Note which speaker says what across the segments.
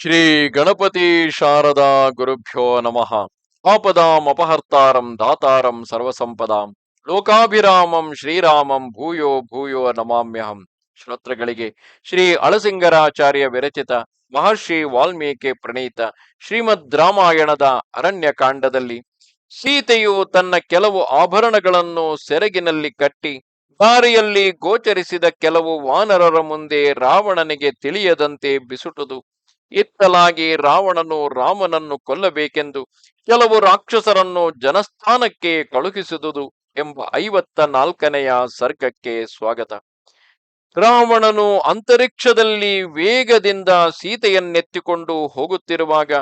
Speaker 1: ಶ್ರೀ ಗಣಪತಿ ಶಾರದಾ ಗುರುಭ್ಯೋ ನಮಃ. ಆಪದಾಂ ಅಪಹರ್ತಾರಂ ದಾತಾರಂ ಸರ್ವಸಂಪದಾಂ. ಲೋಕಾಭಿರಾಮಂ ಶ್ರೀರಾಮಂ ಭೂಯೋ ಭೂಯೋ ನಮಾಮ್ಯಹಂ. ಶ್ರೋತ್ರಗಳಿಗೆ ಶ್ರೀ ಅಳಸಿಂಗರಾಚಾರ್ಯ ವಿರಚಿತ ಮಹರ್ಷಿ ವಾಲ್ಮೀಕಿ ಪ್ರಣೀತ ಶ್ರೀಮದ್ ರಾಮಾಯಣದ ಅರಣ್ಯಕಾಂಡದಲ್ಲಿ ಸೀತೆಯು ತನ್ನ ಕೆಲವು ಆಭರಣಗಳನ್ನು ಸೆರಗಿನಲ್ಲಿ ಕಟ್ಟಿ ದಾರಿಯಲ್ಲಿ ಗೋಚರಿಸಿದ ಕೆಲವು ವಾನರರ ಮುಂದೆ ರಾವಣನಿಗೆ ತಿಳಿಯದಂತೆ ಬಿಸುಟುದು. ಇತ್ತಲಾಗಿ ರಾವಣನು ರಾಮನನ್ನು ಕೊಲ್ಲಬೇಕೆಂದು ಕೆಲವು ರಾಕ್ಷಸರನ್ನು ಜನಸ್ಥಾನಕ್ಕೆ ಕಳುಹಿಸಿದುದು ಎಂಬ ಐವತ್ತ ನಾಲ್ಕನೆಯ ಸರ್ಗಕ್ಕೆ ಸ್ವಾಗತ. ರಾವಣನು ಅಂತರಿಕ್ಷದಲ್ಲಿ ವೇಗದಿಂದ ಸೀತೆಯನ್ನೆತ್ತಿಕೊಂಡು ಹೋಗುತ್ತಿರುವಾಗ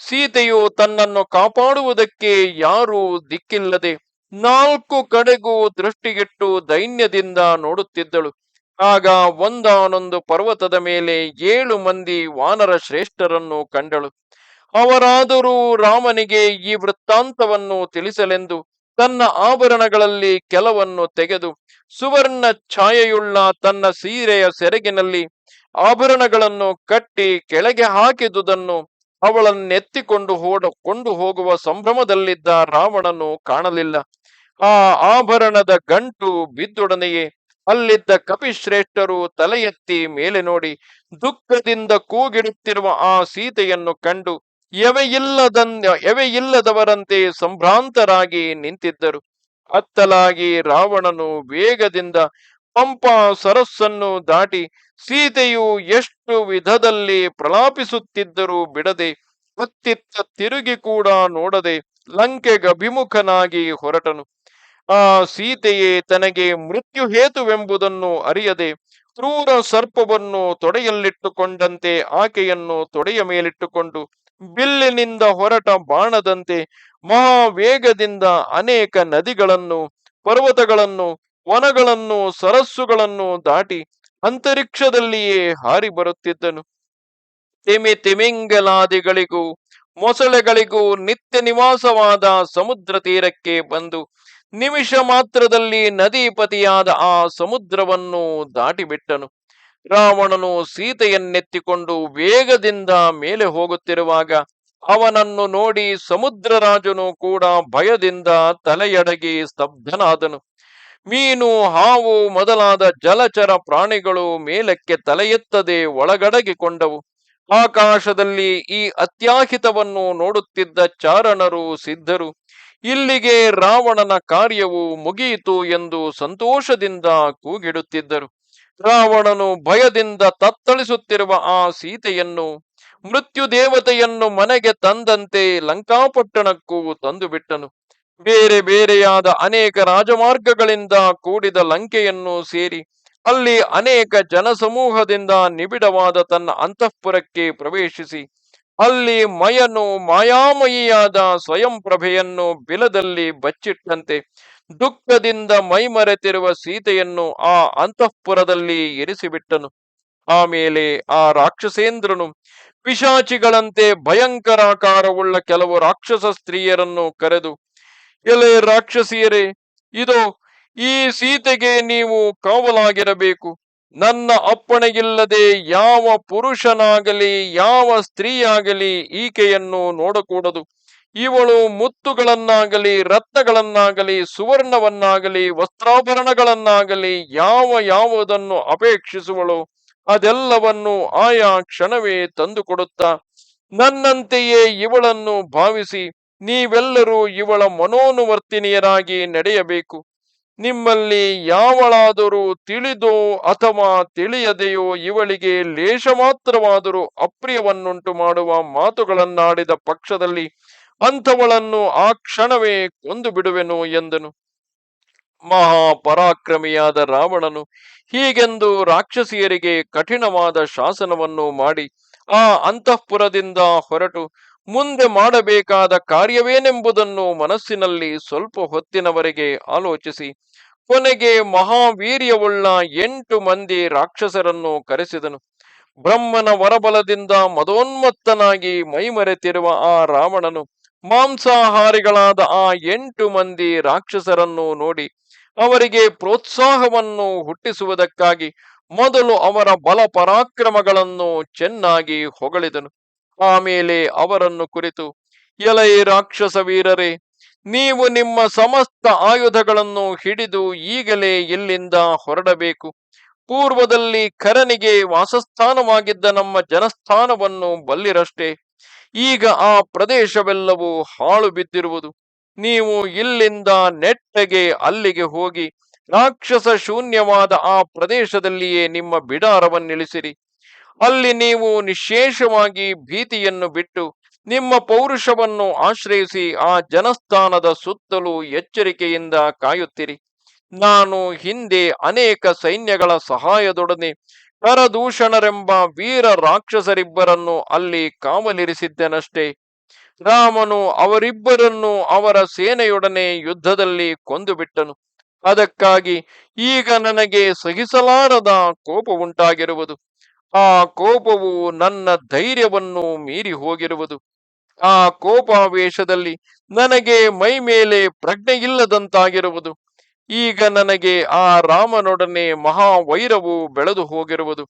Speaker 1: ಸೀತೆಯು ತನ್ನನ್ನು ಕಾಪಾಡುವುದಕ್ಕೆ ಯಾರೂ ದಿಕ್ಕಿಲ್ಲದೆ ನಾಲ್ಕು ಕಡೆಗೂ ದೃಷ್ಟಿಗಿಟ್ಟು ದೈನ್ಯದಿಂದ ನೋಡುತ್ತಿದ್ದಳು. ಆಗ ಒಂದಾನೊಂದು ಪರ್ವತದ ಮೇಲೆ ಏಳು ಮಂದಿ ವಾನರ ಶ್ರೇಷ್ಠರನ್ನು ಕಂಡಳು. ಅವರಾದರೂ ರಾಮನಿಗೆ ಈ ವೃತ್ತಾಂತವನ್ನು ತಿಳಿಸಲೆಂದು ತನ್ನ ಆಭರಣಗಳಲ್ಲಿ ಕೆಲವನ್ನು ತೆಗೆದು ಸುವರ್ಣ ಛಾಯೆಯುಳ್ಳ ತನ್ನ ಸೀರೆಯ ಸೆರಗಿನಲ್ಲಿ ಆಭರಣಗಳನ್ನು ಕಟ್ಟಿ ಕೆಳಗೆ ಹಾಕಿದುದನ್ನು ಅವಳನ್ನೆತ್ತಿಕೊಂಡು ಹೋಡ, ಕೊಂಡು ಹೋಗುವ ಸಂಭ್ರಮದಲ್ಲಿದ್ದ ರಾವಣನು ಕಾಣಲಿಲ್ಲ. ಆ ಆಭರಣದ ಗಂಟು ಬಿದ್ದೊಡನೆಯೇ ಅಲ್ಲಿದ್ದ ಕಪಿಶ್ರೇಷ್ಠರು ತಲೆ ಎತ್ತಿ ಮೇಲೆ ನೋಡಿ ದುಃಖದಿಂದ ಕೂಗಿಡುತ್ತಿರುವ ಆ ಸೀತೆಯನ್ನು ಕಂಡು ಎವೆಯಿಲ್ಲದನ್ ಎವೆಯಿಲ್ಲದವರಂತೆ ಸಂಭ್ರಾಂತರಾಗಿ ನಿಂತಿದ್ದರು. ಅತ್ತಲಾಗಿ ರಾವಣನು ವೇಗದಿಂದ ಪಂಪ ಸರಸ್ಸನ್ನು ದಾಟಿ ಸೀತೆಯು ಎಷ್ಟು ವಿಧದಲ್ಲಿ ಪ್ರಲಾಪಿಸುತ್ತಿದ್ದರೂ ಬಿಡದೆ ಅತ್ತಿತ್ತ ತಿರುಗಿ ಕೂಡ ನೋಡದೆ ಲಂಕೆಗಭಿಮುಖನಾಗಿ ಹೊರಟನು. ಆ ಸೀತೆಯೇ, ತನಗೆ ಮೃತ್ಯು ಹೇತುವೆಂಬುದನ್ನು ಅರಿಯದೆ, ಕ್ರೂರ ಸರ್ಪವನ್ನು ತೊಡೆಯಲ್ಲಿಟ್ಟುಕೊಂಡಂತೆ ಆಕೆಯನ್ನು ತೊಡೆಯ ಮೇಲಿಟ್ಟುಕೊಂಡು ಬಿಲ್ಲಿನಿಂದ ಹೊರಟ ಬಾಣದಂತೆ ಮಹಾವೇಗದಿಂದ ಅನೇಕ ನದಿಗಳನ್ನು, ಪರ್ವತಗಳನ್ನು, ವನಗಳನ್ನು, ಸರಸ್ಸುಗಳನ್ನು ದಾಟಿ ಅಂತರಿಕ್ಷದಲ್ಲಿಯೇ ಹಾರಿ ಬರುತ್ತಿದ್ದನು. ತೆಮೆ ತೆಮೆಂಗಲಾದಿಗಳಿಗೂ, ಮೊಸಳೆಗಳಿಗೂ ನಿತ್ಯ ನಿವಾಸವಾದ ಸಮುದ್ರ ತೀರಕ್ಕೆ ಬಂದು ನಿಮಿಷ ಮಾತ್ರದಲ್ಲಿ ನದೀಪತಿಯಾದ ಆ ಸಮುದ್ರವನ್ನು ದಾಟಿಬಿಟ್ಟನು. ರಾವಣನು ಸೀತೆಯನ್ನೆತ್ತಿಕೊಂಡು ವೇಗದಿಂದ ಮೇಲೆ ಹೋಗುತ್ತಿರುವಾಗ ಅವನನ್ನು ನೋಡಿ ಸಮುದ್ರರಾಜನು ಕೂಡ ಭಯದಿಂದ ತಲೆಯಡಗಿ ಸ್ತಬ್ಧನಾದನು. ಮೀನು, ಹಾವು ಮೊದಲಾದ ಜಲಚರ ಪ್ರಾಣಿಗಳು ಮೇಲಕ್ಕೆ ತಲೆಯೆತ್ತದೆ ಒಳಗಡಗಿಕೊಂಡವು. ಆಕಾಶದಲ್ಲಿ ಈ ಅತ್ಯಾಹಿತವನ್ನು ನೋಡುತ್ತಿದ್ದ ಚಾರಣರು ಸಿದ್ಧರು. ಇಲ್ಲಿಗೆ ರಾವಣನ ಕಾರ್ಯವು ಮುಗಿಯಿತು ಎಂದು ಸಂತೋಷದಿಂದ ಕೂಗಿಡುತ್ತಿದ್ದರು. ರಾವಣನು ಭಯದಿಂದ ತತ್ತಳಿಸುತ್ತಿರುವ ಆ ಸೀತೆಯನ್ನು ಮೃತ್ಯು ದೇವತೆಯನ್ನು ಮನೆಗೆ ತಂದಂತೆ ಲಂಕಾಪಟ್ಟಣಕ್ಕೂ ತಂದು ಬಿಟ್ಟನು ಬೇರೆ ಬೇರೆಯಾದ ಅನೇಕ ರಾಜಮಾರ್ಗಗಳಿಂದ ಕೂಡಿದ ಲಂಕೆಯನ್ನು ಸೇರಿ ಅಲ್ಲಿ ಅನೇಕ ಜನಸಮೂಹದಿಂದ ನಿಬಿಡವಾದ ತನ್ನ ಅಂತಃಪುರಕ್ಕೆ ಪ್ರವೇಶಿಸಿ ಅಲ್ಲಿ ಮಯನು ಮಾಯಾಮಯಿಯಾದ ಸ್ವಯಂ ಪ್ರಭೆಯನ್ನು ಬಿಲದಲ್ಲಿ ಬಚ್ಚಿಟ್ಟಂತೆ ದುಃಖದಿಂದ ಮೈಮರೆತಿರುವ ಸೀತೆಯನ್ನು ಆ ಅಂತಃಪುರದಲ್ಲಿ ಇರಿಸಿಬಿಟ್ಟನು. ಆಮೇಲೆ ಆ ರಾಕ್ಷಸೇಂದ್ರನು ಪಿಶಾಚಿಗಳಂತೆ ಭಯಂಕರಾಕಾರವುಳ್ಳ ಕೆಲವು ರಾಕ್ಷಸ ಸ್ತ್ರೀಯರನ್ನು ಕರೆದು, ಎಲೆ ರಾಕ್ಷಸಿಯರೇ, ಇದು, ಈ ಸೀತೆಗೆ ನೀವು ಕಾವಲಾಗಿರಬೇಕು. ನನ್ನ ಅಪ್ಪಣೆಗಿಲ್ಲದೆ ಯಾವ ಪುರುಷನಾಗಲಿ, ಯಾವ ಸ್ತ್ರೀಯಾಗಲಿ ಈಕೆಯನ್ನು ನೋಡಕೂಡದು. ಇವಳು ಮುತ್ತುಗಳನ್ನಾಗಲಿ, ರತ್ನಗಳನ್ನಾಗಲಿ, ಸುವರ್ಣವನ್ನಾಗಲಿ, ವಸ್ತ್ರಾಭರಣಗಳನ್ನಾಗಲಿ, ಯಾವ ಯಾವುದನ್ನು ಅಪೇಕ್ಷಿಸುವಳು, ಅದೆಲ್ಲವನ್ನು ಆಯಾ ಕ್ಷಣವೇ ತಂದುಕೊಡುತ್ತಾ, ನನ್ನಂತೆಯೇ ಇವಳನ್ನು ಭಾವಿಸಿ, ನೀವೆಲ್ಲರೂ ಇವಳ ಮನೋನುವರ್ತಿನಿಯರಾಗಿ ನಡೆಯಬೇಕು. ನಿಮ್ಮಲ್ಲಿ ಯಾವಳಾದರೂ ತಿಳಿದೋ ಅಥವಾ ತಿಳಿಯದೆಯೋ ಇವಳಿಗೆ ಲೇಷ ಮಾತ್ರವಾದರೂ ಅಪ್ರಿಯವನ್ನುಂಟು ಮಾಡುವ ಮಾತುಗಳನ್ನಾಡಿದ ಪಕ್ಷದಲ್ಲಿ ಅಂಥವಳನ್ನು ಆ ಕ್ಷಣವೇ ಕೊಂದು ಬಿಡುವೆನು ಎಂದನು. ಮಹಾಪರಾಕ್ರಮಿಯಾದ ರಾವಣನು ಹೀಗೆಂದು ರಾಕ್ಷಸಿಯರಿಗೆ ಕಠಿಣವಾದ ಶಾಸನವನ್ನು ಮಾಡಿ ಆ ಅಂತಃಪುರದಿಂದ ಹೊರಟು ಮುಂದೆ ಮಾಡಬೇಕಾದ ಕಾರ್ಯವೇನೆಂಬುದನ್ನು ಮನಸ್ಸಿನಲ್ಲಿ ಸ್ವಲ್ಪ ಹೊತ್ತಿನವರೆಗೆ ಆಲೋಚಿಸಿ. ಕೊನೆಗೆ ಮಹಾವೀರ್ಯವುಳ್ಳ ಎಂಟು ಮಂದಿ ರಾಕ್ಷಸರನ್ನು ಕರೆಸಿದನು. ಬ್ರಹ್ಮನ ವರಬಲದಿಂದ ಮದೋನ್ಮತ್ತನಾಗಿ ಮೈಮರೆತಿರುವ ಆ ರಾವಣನು, ಮಾಂಸಾಹಾರಿಗಳಾದ ಆ ಎಂಟು ಮಂದಿ ರಾಕ್ಷಸರನ್ನು ನೋಡಿ ಅವರಿಗೆ ಪ್ರೋತ್ಸಾಹವನ್ನು ಹುಟ್ಟಿಸುವುದಕ್ಕಾಗಿ ಮೊದಲು ಅವರ ಬಲ ಪರಾಕ್ರಮಗಳನ್ನು ಚೆನ್ನಾಗಿ ಹೊಗಳಿದನು. ಆಮೇಲೆ ಅವರನ್ನು ಕುರಿತು, ಎಲೈ ರಾಕ್ಷಸ ವೀರರೇ, ನೀವು ನಿಮ್ಮ ಸಮಸ್ತ ಆಯುಧಗಳನ್ನು ಹಿಡಿದು ಈಗಲೇ ಇಲ್ಲಿಂದ ಹೊರಡಬೇಕು? ಪೂರ್ವದಲ್ಲಿ ಕರನಿಗೆ ವಾಸಸ್ಥಾನವಾಗಿದ್ದ ನಮ್ಮ ಜನಸ್ಥಾನವನ್ನು ಬಲ್ಲಿರಷ್ಟೇ. ಈಗ ಆ ಪ್ರದೇಶವೆಲ್ಲವೂ ಹಾಳು ಬಿದ್ದಿರುವುದು ನೀವು ಇಲ್ಲಿಂದ ನೆಟ್ಟಗೆ ಅಲ್ಲಿಗೆ ಹೋಗಿ, ರಾಕ್ಷಸ ಶೂನ್ಯವಾದ ಆ ಪ್ರದೇಶದಲ್ಲಿಯೇ ನಿಮ್ಮ ಬಿಡಾರವನ್ನಿಳಿಸಿರಿ. ಅಲ್ಲಿ ನೀವು ನಿಶೇಷವಾಗಿ ಭೀತಿಯನ್ನು ಬಿಟ್ಟು ನಿಮ್ಮ ಪೌರುಷವನ್ನು ಆಶ್ರಯಿಸಿ ಆ ಜನಸ್ಥಾನದ ಸುತ್ತಲೂ ಎಚ್ಚರಿಕೆಯಿಂದ ಕಾಯುತ್ತಿರಿ. ನಾನು ಹಿಂದೆ ಅನೇಕ ಸೈನ್ಯಗಳ ಸಹಾಯದೊಡನೆ ಕರದೂಷಣರೆಂಬ ವೀರ ರಾಕ್ಷಸರಿಬ್ಬರನ್ನು ಅಲ್ಲಿ ಕಾವಲಿರಿಸಿದ್ದೆನಷ್ಟೇ. ರಾಮನು ಅವರಿಬ್ಬರನ್ನು ಅವರ ಸೇನೆಯೊಡನೆ ಯುದ್ಧದಲ್ಲಿ ಕೊಂದು ಬಿಟ್ಟನು ಅದಕ್ಕಾಗಿ ಈಗ ನನಗೆ ಸಹಿಸಲಾರದ ಕೋಪ ಉಂಟಾಗಿರುವುದು ಆ ಕೋಪವು ನನ್ನ ಧೈರ್ಯವನ್ನು ಮೀರಿ ಹೋಗಿರುವುದು. ಆ ಕೋಪಾವೇಶದಲ್ಲಿ ನನಗೆ ಮೈ ಮೇಲೆ ಪ್ರಜ್ಞೆ ಇಲ್ಲದಂತಾಗಿರುವುದು ಈಗ ನನಗೆ ಆ ರಾಮನೊಡನೆ ಮಹಾವೈರವು ಬೆಳೆದು ಹೋಗಿರುವುದು.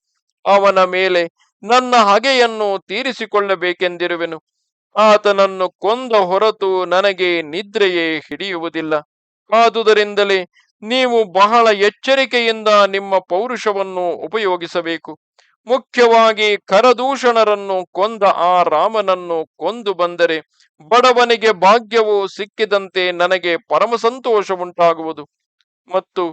Speaker 1: ಅವನ ಮೇಲೆ ನನ್ನ ಹಗೆಯನ್ನು ತೀರಿಸಿಕೊಳ್ಳಬೇಕೆಂದಿರುವೆನು. ಆತನನ್ನು ಕೊಂದ ಹೊರತು ನನಗೆ ನಿದ್ರೆಯೇ ಹಿಡಿಯುವುದಿಲ್ಲ. ಆದುದರಿಂದಲೇ ನೀವು ಬಹಳ ಎಚ್ಚರಿಕೆಯಿಂದ ನಿಮ್ಮ ಪೌರುಷವನ್ನು ಉಪಯೋಗಿಸಬೇಕು. ಮುಖ್ಯವಾಗಿ ಕರದೂಷಣರನ್ನು ಕೊಂದ ಆ ರಾಮನನ್ನು ಕೊಂದು ಬಂದರೆ ಬಡವನಿಗೆ ಭಾಗ್ಯವು ಸಿಕ್ಕಿದಂತೆ ನನಗೆ ಪರಮ ಸಂತೋಷ ಉಂಟಾಗುವುದು ಮತ್ತು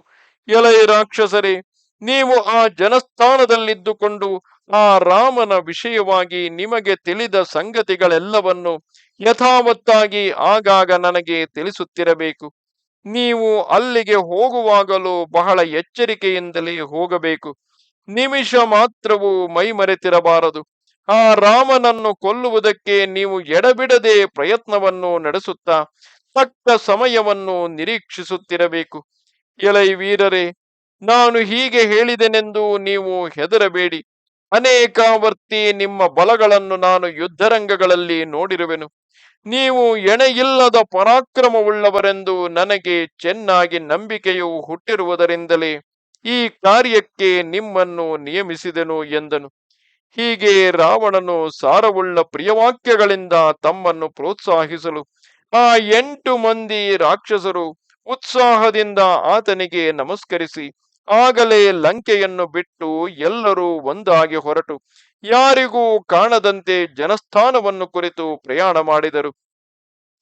Speaker 1: ಎಲೈ ರಾಕ್ಷಸರೇ, ನೀವು ಆ ಜನಸ್ಥಾನದಲ್ಲಿದ್ದುಕೊಂಡು ಆ ರಾಮನ ವಿಷಯವಾಗಿ ನಿಮಗೆ ತಿಳಿದ ಸಂಗತಿಗಳೆಲ್ಲವನ್ನು ಯಥಾವತ್ತಾಗಿ ಆಗಾಗ ನನಗೆ ತಿಳಿಸುತ್ತಿರಬೇಕು. ನೀವು ಅಲ್ಲಿಗೆ ಹೋಗುವಾಗಲೂ ಬಹಳ ಎಚ್ಚರಿಕೆಯಿಂದಲೇ ಹೋಗಬೇಕು. ನಿಮಿಷ ಮಾತ್ರವೂ ಮೈಮರೆತಿರಬಾರದು ಆ ರಾಮನನ್ನು ಕೊಲ್ಲುವುದಕ್ಕೆ ನೀವು ಎಡಬಿಡದೆ ಪ್ರಯತ್ನವನ್ನು ನಡೆಸುತ್ತಾ ತಕ್ಕ ಸಮಯವನ್ನು ನಿರೀಕ್ಷಿಸುತ್ತಿರಬೇಕು. ಎಲೈ ವೀರರೇ, ನಾನು ಹೀಗೆ ಹೇಳಿದೆನೆಂದು ನೀವು ಹೆದರಬೇಡಿ. ಅನೇಕಾವರ್ತಿ ನಿಮ್ಮ ಬಲಗಳನ್ನು ನಾನು ಯುದ್ಧರಂಗಗಳಲ್ಲಿ ನೋಡಿರುವೆನು. ನೀವು ಎಣೆಯಿಲ್ಲದ ಪರಾಕ್ರಮವುಳ್ಳವರೆಂದು ನನಗೆ ಚೆನ್ನಾಗಿ ನಂಬಿಕೆಯು ಹುಟ್ಟಿರುವುದರಿಂದಲೇ ಈ ಕಾರ್ಯಕ್ಕೆ ನಿಮ್ಮನ್ನು ನಿಯಮಿಸಿದೆನು ಎಂದನು. ಹೀಗೆ ರಾವಣನು ಸಾರವುಳ್ಳ ಪ್ರಿಯವಾಕ್ಯಗಳಿಂದ ತಮ್ಮನ್ನು ಪ್ರೋತ್ಸಾಹಿಸಲು ಆ ಎಂಟು ಮಂದಿ ರಾಕ್ಷಸರು ಉತ್ಸಾಹದಿಂದ ಆತನಿಗೆ ನಮಸ್ಕರಿಸಿ ಆಗಲೇ ಲಂಕೆಯನ್ನು ಬಿಟ್ಟು ಎಲ್ಲರೂ ಒಂದಾಗಿ ಹೊರಟು. ಯಾರಿಗೂ ಕಾಣದಂತೆ ಜನಸ್ಥಾನವನ್ನು ಕುರಿತು ಪ್ರಯಾಣ ಮಾಡಿದರು.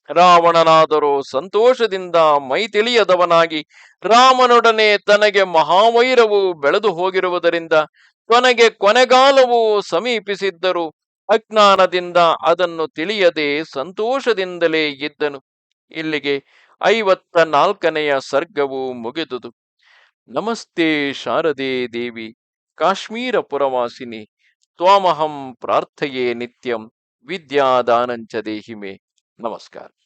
Speaker 1: ರಾವಣನಾದರೂ ಸಂತೋಷದಿಂದ ಮೈ ತಿಳಿಯದವನಾಗಿ ರಾಮನೊಡನೆ ತನಗೆ ಮಹಾವೈರವು ಬೆಳೆದು ಹೋಗಿರುವುದರಿಂದ ತನಗೆ ಕೊನೆಗಾಲವು ಸಮೀಪಿಸಿದ್ದರು. ಅಜ್ಞಾನದಿಂದ ಅದನ್ನು ತಿಳಿಯದೆ ಸಂತೋಷದಿಂದಲೇ ಇದ್ದನು. ಇಲ್ಲಿಗೆ ಐವತ್ತ ನಾಲ್ಕನೆಯ ಸರ್ಗವು ಮುಗಿದುದು. ನಮಸ್ತೆ ಶಾರದೆ ದೇವಿ, ಕಾಶ್ಮೀರ ಪುರವಾಸಿನಿ, ತ್ವಾಮಹಂ ಪ್ರಾರ್ಥಯೇ ನಿತ್ಯಂ, ವಿದ್ಯಾದಾನಂಚ ದೇಹಿಮೆ. ನಮಸ್ಕಾರ.